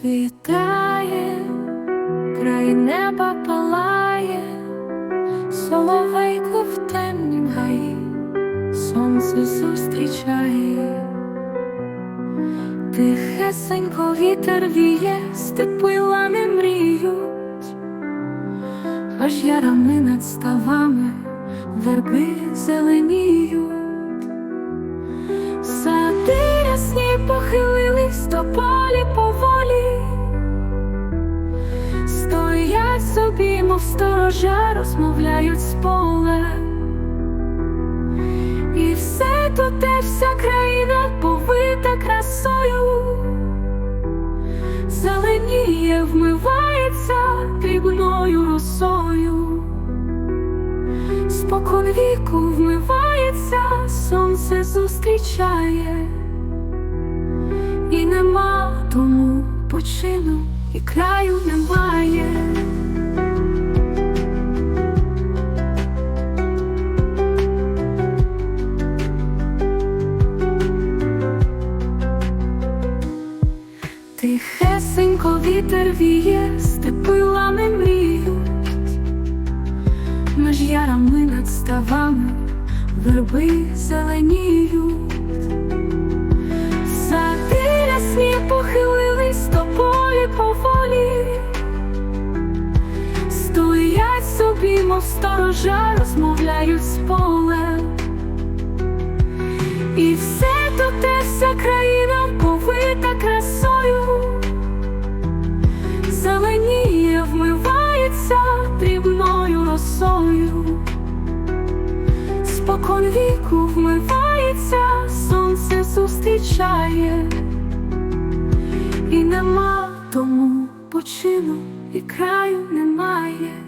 Світає, край неба палає, соловейку в темнім гаї, сонце зустрічає, тихесенько вітер віє, степи лами мріють, аж я ярами над ставами верби зелені. Собі, мов сторожа, розмовляють з полем. І все тут вся країна повита красою, зеленіє, вмивається дрібною росою. Спокон віку вмивається, сонце зустрічає, і нема тому почину, і краю немає. Тихесенько вітер віє, степи лани мріють, між ярами над ставами верби зеленіють, сади рясні похилились до полі поволі, стоять собі, мов сторожа, розмовляють з полем. І все тут те вся країна спокон віку вмивається, сонце зустрічає, і нема тому почину, і краю немає.